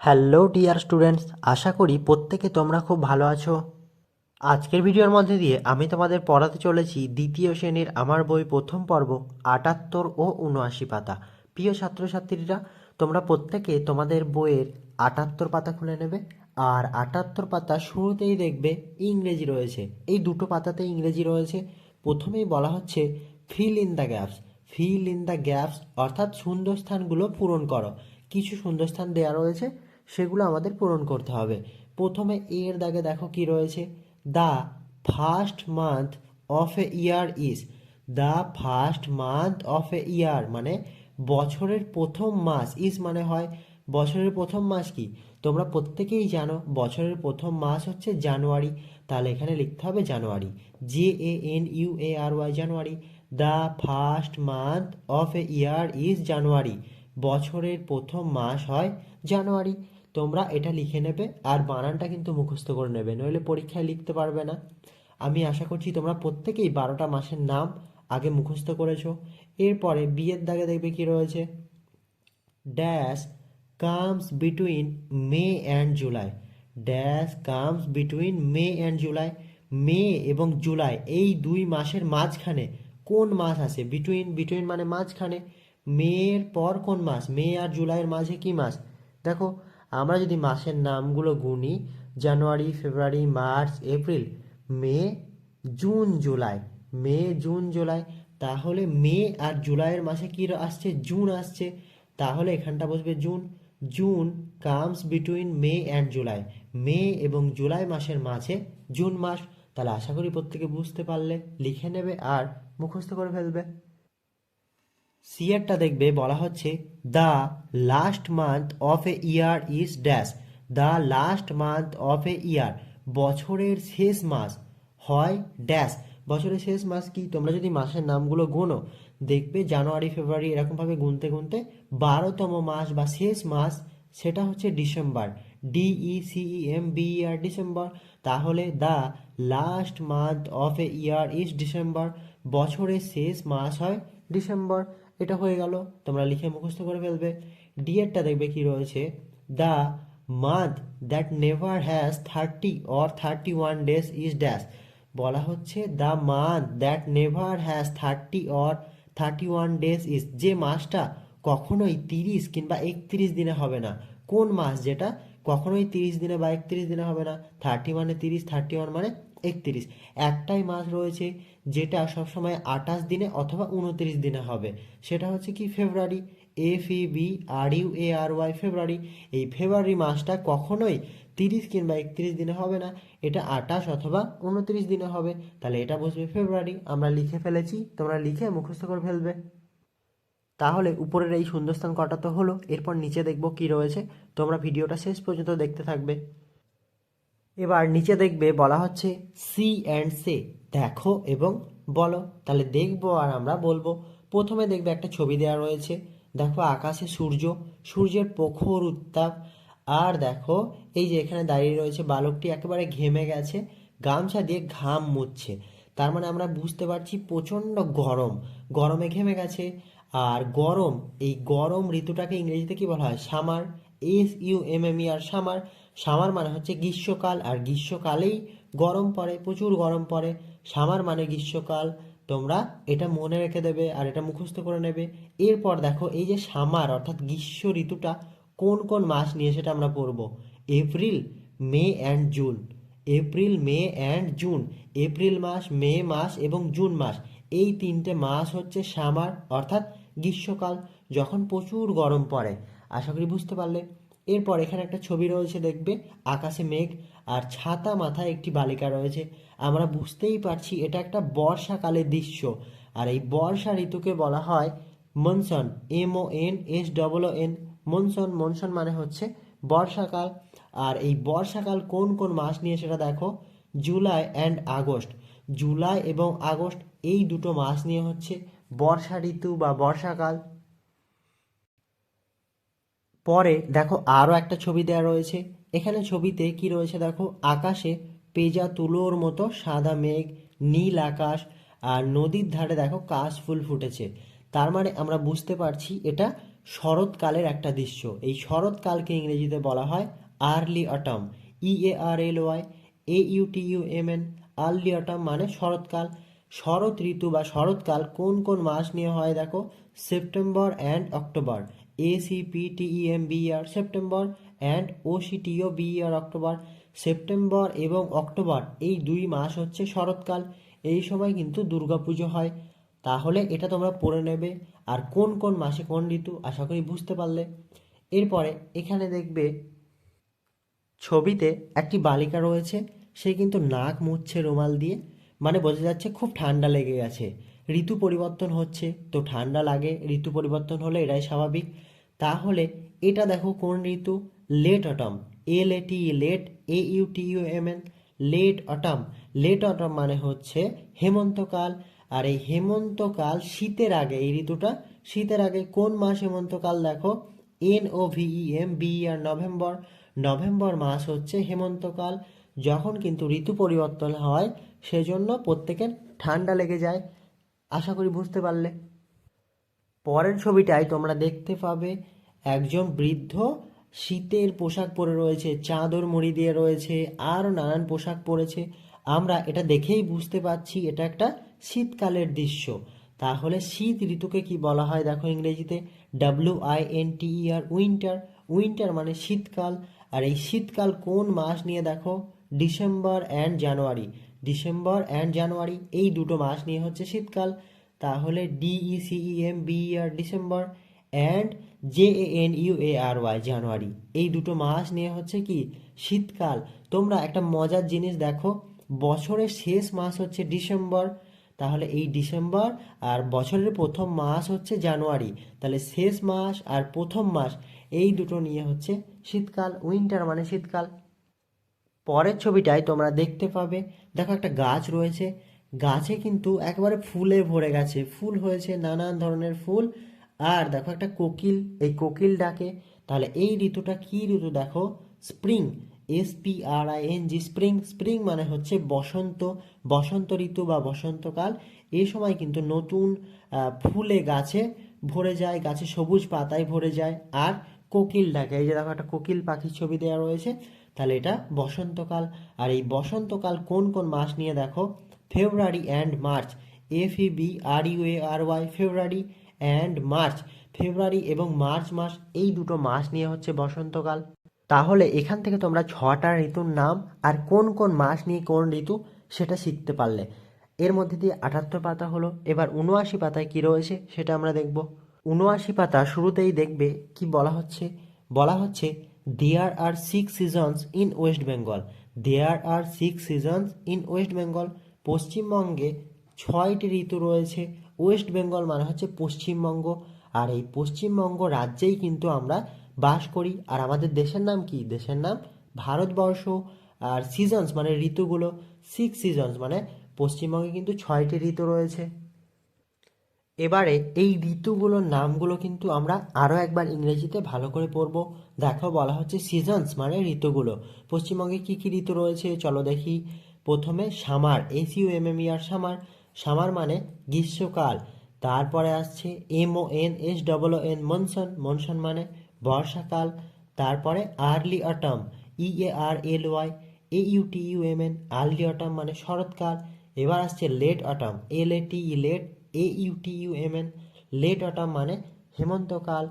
Hello dear students, আশা করি প্রত্যেকে তোমরা খুব ভালো আছো। আজকের ভিডিওর মধ্যে দিয়ে আমি তোমাদের পড়াতে চলেছি দ্বিতীয় শ্রেণির আমার বই প্রথম পর্ব, আটাত্তর ও উনআশি পাতা। প্রিয় ছাত্রছাত্রীরা, তোমরা প্রত্যেকে তোমাদের বইয়ের আটাত্তর পাতা খুলে নেবে, আর আটাত্তর পাতা শুরুতেই দেখবে ইংরেজি রয়েছে। এই দুটো পাতাতে ইংরেজি রয়েছে। প্রথমেই বলা হচ্ছে fill in the gaps fill in the gaps অর্থাৎ শূন্যস্থানগুলো পূরণ করো। কিছু শূন্যস্থান দেওয়া রয়েছে সেগুলো আমাদের পূরণ করতে হবে। প্রথমে এর দাগে দেখো কি রয়েছে? The first month of a year is the first month of a year মানে বছরের প্রথম মাস। ইজ মানে হয় বছরের প্রথম মাস কি? তোমরা প্রত্যেকেই জানো বছরের প্রথম মাস হচ্ছে জানুয়ারি। তাহলে এখানে লিখতে হবে জানুয়ারি। J A N U A R Y January. The first month of a year is January. বছরের প্রথম মাস হয় জানুয়ারি। তোমরা এটা লিখে নেবে আর বানানটা কিন্তু মুখস্থ করে নেবে, নইলে পরীক্ষায় লিখতে পারবে না। আমি আশা করছি তোমরা প্রত্যেকেই বারোটা মাসের নাম আগে মুখস্থ করেছ। এরপরে বিয়ের দাগে দেখবে কি রয়েছে? Dash comes between May and July dash comes between May and July মে এবং জুলাই এই দুই মাসের মাঝখানে কোন মাস আছে? বিটুইন বিটুইন মানে মাঝখানে। মের পর কোন মাস? মে আর জুলাইয়ের মাঝে কি মাস? দেখো আমরা যদি মাসের নামগুলো গুনি, জানুয়ারি, ফেব্রুয়ারি, মার্চ, এপ্রিল, মে, জুন, জুলাই, মে, জুন, জুলাই, তাহলে মে আর জুলাইয়ের মাসে কী আসছে? জুন আসছে। তাহলে এখানটা বসবে June. June comes between May and July. মে এবং জুলাই মাসের মাঝে জুন মাস। তাহলে আশা করি প্রত্যেকে বুঝতে পারলে, লিখে নেবে আর মুখস্থ করে ফেলবে। সিয়ারটা দেখবে বলা হচ্ছে the last month of a year is dash the last month of a year বছরের শেষ মাস হয় ড্যাশ বছরের শেষ মাস কি? তোমরা যদি মাসের নামগুলো গোনো, দেখবে জানুয়ারি, ফেব্রুয়ারি এরকমভাবে গুনতে গুনতে বারোতম মাস বা শেষ মাস, সেটা হচ্ছে December D E C E M B R December. তাহলে the last month of a year is December, বছরের শেষ মাস হয় ডিসেম্বর। এটা হয়ে গেল। তোমরা লিখে মুখস্থ করে ফেলবে। ডিএরটা দেখবে কি রয়েছে? The month that never has thirty or thirty one days is dash বলা হচ্ছে the month that never has thirty or thirty one days is যে মাসটা কখনোই তিরিশ কিংবা একত্রিশ দিনে হবে না। কোন মাস যেটা? কখনোই তিরিশ দিনে বা একত্রিশ দিনে হবে না। থার্টি মানে তিরিশ থার্টি ওয়ান মানে একত্রিশ। একটাই মাস রয়েছে যেটা সবসময় আঠাশ দিনে অথবা উনত্রিশ দিনে হবে। সেটা হচ্ছে কি ফেব্রুয়ারি? F E B R U A R Y February. এই ফেব্রুয়ারি মাসটা কখনোই তিরিশ কিংবা একত্রিশ দিনে হবে না। এটা আঠাশ অথবা উনত্রিশ দিনে হবে। তাহলে এটা বসবে ফেব্রুয়ারি। আমরা লিখে ফেলেছি। তোমরা লিখে মুখস্থ করে ফেলবে। তাহলে উপরের এই শূন্যস্থান কটা তো হলো। এরপর নিচে দেখব কি রয়েছে। তোমরা ভিডিওটা শেষ পর্যন্ত দেখতে থাকবে। এবার নিচে দেখবে বলা হচ্ছে সি অ্যান্ড সে। দেখো এবং বলো। তাহলে দেখব আর আমরা বলব। প্রথমে দেখবে একটা ছবি দেওয়া রয়েছে। দেখো আকাশে সূর্য, সূর্যের প্রখর উত্তাপ। আর দেখো এই যে এখানে দাঁড়িয়ে রয়েছে বালকটি, একেবারে ঘেমে গেছে, গামছা দিয়ে ঘাম মুছছে। তার মানে আমরা বুঝতে পারছি প্রচণ্ড গরম। গরমে ঘেমে গেছে। আর গরম, এই গরম ঋতুটাকে ইংরেজিতে কি বলা হয়? Summer S U M M E R summer. Summer মানে হচ্ছে গ্রীষ্মকাল, আর গ্রীষ্মকালেই গরম পড়ে, প্রচুর গরম পড়ে। সামার মানে গ্রীষ্মকাল, তোমরা এটা মনে রেখে দেবে আর এটা মুখস্থ করে নেবে। এরপর দেখো, এই যে সামার অর্থাৎ গ্রীষ্ম ঋতুটা কোন কোন মাস নিয়ে সেটা আমরা পড়ব? April, May and June. April, May and June. April মাস, মে মাস এবং জুন মাস। এই তিনটে মাস হচ্ছে সামার অর্থাৎ গ্রীষ্মকাল, যখন প্রচুর গরম পড়ে। আশা করি বুঝতে পারলে। এরপর এখানে একটা ছবি রয়েছে, দেখবে? আকাশে মেঘ আর ছাতা মাথায় একটি বালিকা রয়েছে। আমরা বুঝতেই পারছি এটা একটা বর্ষাকালের দৃশ্য। আর এই বর্ষা ঋতুকে বলা হয় monsoon, M O N S double O N. Monsoon monsoon মানে হচ্ছে বর্ষাকাল। আর এই বর্ষাকাল কোন কোন মাস নিয়ে সেটা দেখো? July and August. জুলাই এবং আগস্ট এই দুটো মাস নিয়ে হচ্ছে বর্ষা ঋতু বা বর্ষাকাল। পরে দেখো আরও একটা ছবি দেওয়া রয়েছে। এখানে ছবিতে কি রয়েছে দেখো? আকাশে পেজা তুলোর মতো সাদা মেঘ, নীল আকাশ আর নদীর ধারে দেখো কাশ ফুল ফুটেছে। তার মানে আমরা বুঝতে পারছি এটা শরৎকালের একটা দৃশ্য। এই শরৎকালকে ইংরেজিতে বলা হয় early autumn E A R L Y A U T U M N early autumn মানে শরৎকাল। শরৎ ঋতু বা শরৎকাল কোন কোন মাস নিয়ে হয় দেখো? September and October. E C P T E M B R September and O C T O B R October September এবং অক্টোবর এই দুই মাস হচ্ছে শরৎকাল। এই সময় কিন্তু দুর্গাপুজো হয়। তাহলে এটা তোমরা পড়ে নেবে। আর কোন কোন মাসে কোন ঋতু, আশা করি বুঝতে পারলে। এরপরে এখানে দেখবে ছবিতে একটি বালিকা রয়েছে। সে কিন্তু নাক মুছছে রুমাল দিয়ে। মানে বোঝা যাচ্ছে খুব ঠান্ডা লেগে গেছে। ঋতু পরিবর্তন হচ্ছে। তো ঠান্ডা লাগে, ঋতু পরিবর্তন হলে এটাই স্বাভাবিক। তাহলে এটা দেখো কোন ঋতু? Late autumn L A T late A U T U M N late autumn late autumn মানে হচ্ছে হেমন্তকাল। আর এই হেমন্তকাল শীতের আগে, এই ঋতুটা শীতের আগে কোন মাস হেমন্তকাল দেখো? N O V E M B R November November মাস হচ্ছে হেমন্তকাল। যখন কিন্তু ঋতু পরিবর্তন হয়, সেজন্য প্রত্যেকের ঠান্ডা লেগে যায়। আশা করি বুঝতে পারলে। পরের ছবিটায় তোমরা দেখতে পাবে একজন বৃদ্ধ শীতের পোশাক পরে রয়েছে, চাদর মুড়ি দিয়ে রয়েছে আরও নানান পোশাক পরেছে। আমরা এটা দেখেই বুঝতে পারছি এটা একটা শীতকালের দৃশ্য। তাহলে শীত ঋতুকে কি বলা হয় দেখো ইংরেজিতে? W I N T R winter winter মানে শীতকাল। আর এই শীতকাল কোন মাস নিয়ে দেখো? December and January December and January এই দুটো মাস নিয়ে হচ্ছে শীতকাল। তাহলে D E C E M B R December and J N U A R Y January এই দুটো মাস নিয়ে হচ্ছে কি? শীতকাল। তোমরা একটা মজার জিনিস দেখো, বছরের শেষ মাস হচ্ছে ডিসেম্বর তাহলে এই ডিসেম্বর আর বছরের প্রথম মাস হচ্ছে জানুয়ারি তাহলে শেষ মাস আর প্রথম মাস, এই দুটো নিয়ে হচ্ছে শীতকাল উইন্টার মানে শীতকাল। পরের ছবিটায় তোমরা দেখতে পাবে। দেখো একটা গাছ রয়েছে গাছে কিন্তু একবারে ফুলে ভরে গেছে। ফুল হয়েছে নানান ধরনের ফুল। আর দেখো একটা কোকিল, এই কোকিল ডাকে। তাহলে এই ঋতুটা কি ঋতু দেখো? Spring S P R I N G spring. Spring মানে হচ্ছে বসন্ত বসন্ত ঋতু বা বসন্তকাল। এই সময় কিন্তু নতুন ফুলে গাছে ভরে যায়, গাছে সবুজ পাতায় ভরে যায়। আর কোকিল ডাকে। এই যে দেখো একটা কোকিল পাখির ছবি দেওয়া রয়েছে। তাহলে এটা বসন্তকাল। আর এই বসন্তকাল কোন কোন মাস নিয়ে দেখো? February and March, F E B R U A R Y, February and March, ফেব্রুয়ারি এবং মার্চ মাস, এই দুটো মাস নিয়ে হচ্ছে বসন্তকাল। তাহলে এখান থেকে তোমরা ছটা ঋতুর নাম আর কোন কোন মাস নিয়ে কোন ঋতু সেটা শিখতে পারলে। এর মধ্যে দিয়ে আটাত্তর পাতা হলো, এবার উনআশি পাতায় কি রয়েছে সেটা আমরা দেখব। উনআশি পাতা শুরুতেই দেখবে কি বলা হচ্ছে? বলা হচ্ছে there are six seasons in West Bengal there are six seasons in West Bengal পশ্চিমবঙ্গে ছয়টি ঋতু রয়েছে। ওয়েস্ট বেঙ্গল মানে হচ্ছে পশ্চিমবঙ্গ। আর এই পশ্চিমবঙ্গ রাজ্যেই কিন্তু আমরা বাস করি। আর আমাদের দেশের নাম কি? দেশের নাম ভারতবর্ষ। আর সিজনস মানে ঋতুগুলো। সিক্স সিজনস মানে পশ্চিমবঙ্গে কিন্তু ছয়টি ঋতু রয়েছে। এবারে এই ঋতুগুলোর নামগুলো কিন্তু আমরা আরও একবার ইংরেজিতে ভালো করে পড়ব। দেখো বলা হচ্ছে সিজনস মানে ঋতুগুলো। পশ্চিমবঙ্গে কি কি ঋতু রয়েছে? চলো দেখি। প্রথমে summer S U M M E R summer. Summer মানে গ্রীষ্মকাল। তারপরে আসছে M O N S double O N monsoon. Monsoon মানে বর্ষাকাল। তারপরে early autumn E A R L Y A U T U M N early autumn মানে শরৎকাল। এবার আসছে late autumn L A T E late A U T U M N late autumn মানে হেমন্তকাল।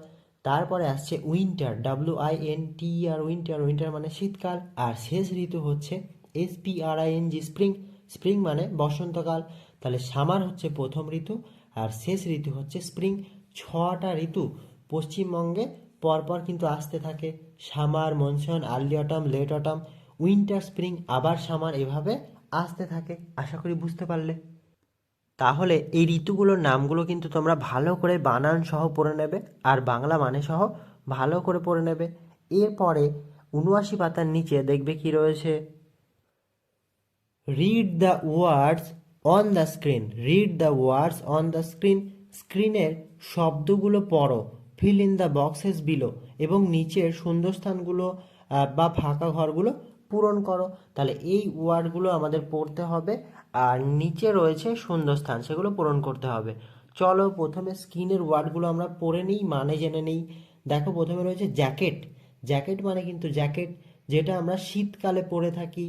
তারপরে আসছে winter W I N T R winter. Winter মানে শীতকাল। আর শেষ ঋতু হচ্ছে S P R I N G spring spring মানে বসন্তকাল। তাহলে সামার হচ্ছে প্রথম ঋতু আর শেষ ঋতু হচ্ছে স্প্রিং ছটা ঋতু পশ্চিমবঙ্গে পরপর কিন্তু আসতে থাকে। Summer monsoon early autumn late autumn winter spring আবার সামার এভাবে আসতে থাকে। আশা করি বুঝতে পারলে। তাহলে এই ঋতুগুলোর নামগুলো কিন্তু তোমরা ভালো করে বানান সহ পড়ে নেবে আর বাংলা মানে সহ ভালো করে পড়ে নেবে। এরপরে উনআশি পাতার নিচে দেখবে কি রয়েছে? Read the words on the screen read the words on the screen স্ক্রিনের শব্দগুলো পড়ো। Fill in the boxes below এবং নিচের শূন্যস্থানগুলো আহ, বা ফাঁকা ঘরগুলো পূরণ করো। তাহলে এই ওয়ার্ডগুলো আমাদের পড়তে হবে। আর নিচে রয়েছে শূন্যস্থান সেগুলো পূরণ করতে হবে। চলো প্রথমে স্কিনের ওয়ার্ডগুলো আমরা পড়ে নিই মানে জেনে নিই। দেখো প্রথমে রয়েছে জ্যাকেট। জ্যাকেট মানে কিন্তু জ্যাকেট। যেটা আমরা শীতকালে পরে থাকি।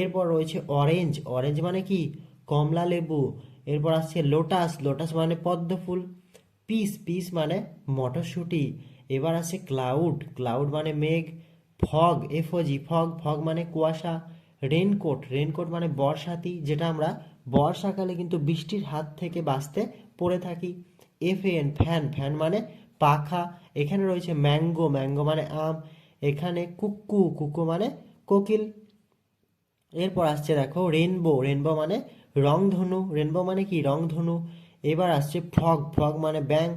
এরপর রয়েছে অরেঞ্জ অরেঞ্জ মানে কি? কমলা লেবু। এরপর আসছে লোটাস লোটাস মানে পদ্ম ফুল। পিস পিস মানে মটরশুঁটি। এবার আছে ক্লাউড ক্লাউড মানে মেঘ। ফগ এফওজি ফগ ফগ মানে কুয়াশা। রেনকোট রেনকোট মানে বর্ষাতি, যেটা আমরা বর্ষাকালে কিন্তু বৃষ্টির হাত থেকে বাঁচতে পরে থাকি। এফএন ফ্যান ফ্যান মানে পাখা। এখানে রয়েছে ম্যাঙ্গো ম্যাঙ্গো মানে আম। এখানে কুক্কু কুকু মানে কোকিল। এরপর আসছে দেখো রেনবো রেনবো মানে রংধনু রেনবো মানে কি? রংধনু। এবার আসছে ফ্রগ ফ্রগ মানে ব্যাং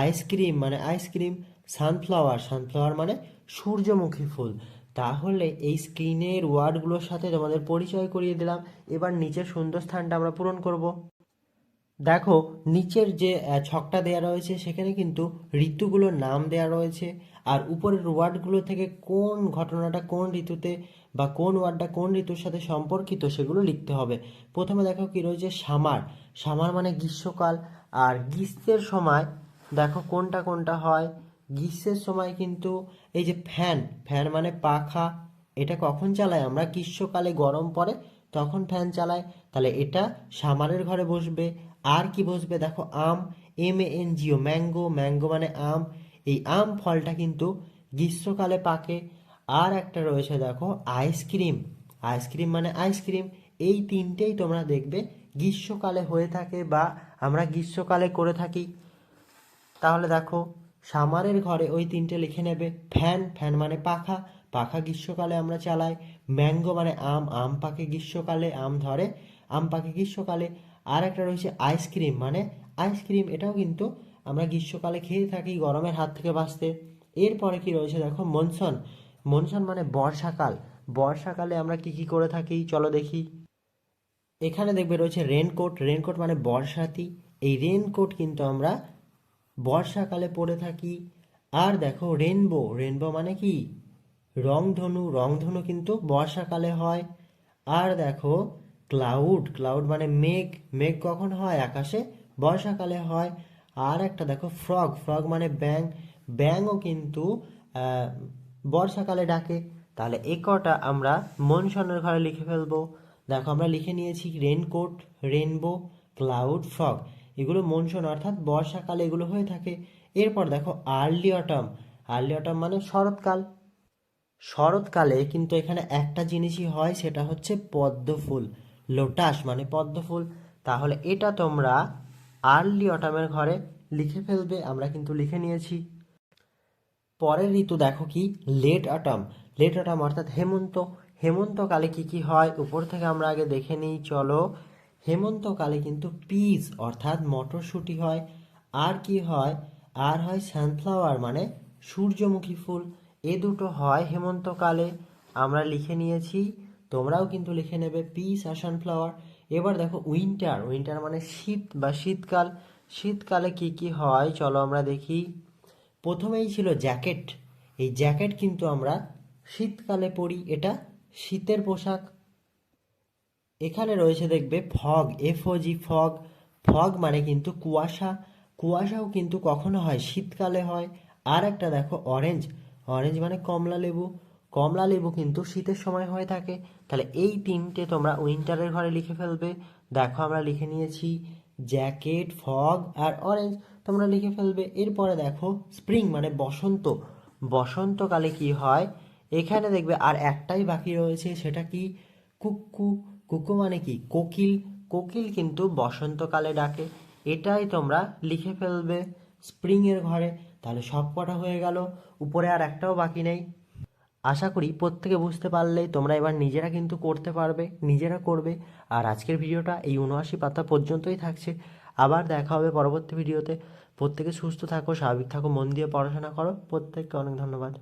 আইসক্রিম মানে আইসক্রিম সানফ্লাওয়ার সানফ্লাওয়ার মানে সূর্যমুখী ফুল। তাহলে এই স্ক্রিনের ওয়ার্ডগুলোর সাথে তোমাদের পরিচয় করিয়ে দিলাম। এবার নিচের সুন্দর স্থানটা আমরা পূরণ করব। দেখো, নিচের যে ছকটা দেয়া রয়েছে, সেখানে কিন্তু ঋতুগুলোর নাম দেয়া রয়েছে। আর উপরের ওয়ার্ডগুলো থেকে কোন ঘটনাটা কোন ঋতুতে বা কোন ওয়ার্ডটা কোন ঋতুর সাথে সম্পর্কিত সেগুলো লিখতে হবে। প্রথমে দেখো কি রয়েছে, সামার। সামার মানে গ্রীষ্মকাল। আর গ্রীষ্মের সময় দেখো কোনটা কোনটা হয়। গ্রীষ্মের সময় কিন্তু এই যে ফ্যান ফ্যান মানে পাখা, এটা কখন চালাই আমরা গ্রীষ্মকালে গরম পড়ে তখন ফ্যান চালাই। তাহলে এটা সামারের ঘরে বসবে। আর কি বসবে? দেখো আম M N G O mango mango মানে আম। এই আম ফলটা কিন্তু গ্রীষ্মকালে পাকে। আর একটা রয়েছে দেখো আইসক্রিম আইসক্রিম মানে আইসক্রিম এই তিনটেই তোমরা দেখবে গ্রীষ্মকালে হয়ে থাকে বা আমরা গ্রীষ্মকালে করে থাকি। তাহলে দেখো, সামারের ঘরে ওই তিনটে লিখে নেবে, ফ্যান। ফ্যান মানে পাখা। পাখা গ্রীষ্মকালে আমরা চালাই। ম্যাঙ্গো মানে আম। আম পাকে গ্রীষ্মকালে, আম ধরে। আম পাকে গ্রীষ্মকালে। আর একটা রয়েছে আইসক্রিম মানে আইসক্রিম এটাও কিন্তু আমরা গ্রীষ্মকালে খেয়ে থাকি গরমের হাত থেকে বাঁচতে। এরপরে কি রয়েছে দেখো মনসন মনসন মানে বর্ষাকাল। বর্ষাকালে আমরা কি কি করে থাকি, চলো দেখি। এখানে দেখবে রয়েছে রেনকোট রেনকোট মানে বর্ষাতি। এই রেনকোট কিন্তু আমরা বর্ষাকালে পরে থাকি। আর দেখো রেনবো রেনবো মানে কি? রংধনু। রংধনু কিন্তু বর্ষাকালে হয়। আর দেখো ক্লাউড ক্লাউড মানে মেঘ মেঘ কখন হয়? আকাশে, বর্ষাকালে হয়। আর একটা দেখো ফ্রগ ফ্রগ মানে ব্যাং ব্যাংও কিন্তু বর্ষাকালে ডাকে। তাহলে এ কটা আমরা মনসনের ঘরে লিখে ফেলব। দেখো, আমরা লিখে নিয়েছি রেনকোট রেনবো ক্লাউড ফ্রগ এগুলো মনসুন, অর্থাৎ বর্ষাকালে এগুলো হয়ে থাকে। এরপর দেখো আর্লি অটম আর্লি অটম মানে শরৎকাল। শরৎকালে কিন্তু এখানে একটা জিনিসই হয়, সেটা হচ্ছে পদ্ম ফুল। লোটাস মানে পদ্ম ফুল। তাহলে এটা তোমরা আর্লি অটামের ঘরে লিখে ফেলবে, আমরা কিন্তু লিখে নিয়েছি। পরের ঋতু দেখো কি লেট অটম লেট অটম অর্থাৎ হেমন্ত। হেমন্তকালে কি কি হয়, উপর থেকে আমরা আগে দেখে নিই, চলো। হেমন্তকালে কিন্তু পিস অর্থাৎ মটরশুঁটি হয়। আর কি হয়, আর হয় সানফ্লাওয়ার মানে সূর্যমুখী ফুল। এ দুটো হয় হেমন্তকালে আমরা লিখে নিয়েছি। তোমরাও কিন্তু লিখে নেবে পিস আর সানফ্লাওয়ার এবার দেখো উইন্টার উইন্টার মানে শীত বা শীতকাল। শীতকালে কি কি হয়? চলো আমরা দেখি। প্রথমেই ছিল জ্যাকেট এই জ্যাকেট কিন্তু আমরা শীতকালে পরি, এটা শীতের পোশাক। এখানে রয়েছে দেখবে ফগ এফওজি ফগ ফগ মানে কিন্তু কুয়াশা। কুয়াশাও কিন্তু কখনো হয়, শীতকালে হয়। আর একটা দেখো অরেঞ্জ অরেঞ্জ মানে কমলা লেবু। কমলা লেবু কিন্তু শীতের সময় হয়ে থাকে। তাহলে এই তিনটে তোমরা উইন্টারের ঘরে লিখে ফেলবে। দেখো আমরা লিখে নিয়েছি জ্যাকেট ফগ আর অরেঞ্জ তোমরা লিখে ফেলবে। এরপরে দেখো স্প্রিং মানে বসন্ত। বসন্তকালে কি হয়? এখানে দেখবে আর একটাই বাকি রয়েছে, সেটা কি? কুক্কু কুকু মানে কি? কোকিল। কোকিল কিন্তু বসন্তকালে ডাকে। এটাই তোমরা লিখে ফেলবে স্প্রিং এর ঘরে। তাহলে সব কটা হয়ে গেল। উপরে আর একটাও বাকি নেই। আশা করি প্রত্যেকে বুঝতে পারলে তোমরা এবার নিজেরা কিন্তু করতে পারবে, নিজেরা করবে। আর আজকের ভিডিওটা এই উনআশি পাতা পর্যন্তই থাকছে। আবার দেখা হবে পরবর্তী ভিডিওতে। প্রত্যেকে সুস্থ থাকো, স্বাভাবিক থাকো, মন দিয়ে পড়াশোনা করো। প্রত্যেককে অনেক ধন্যবাদ।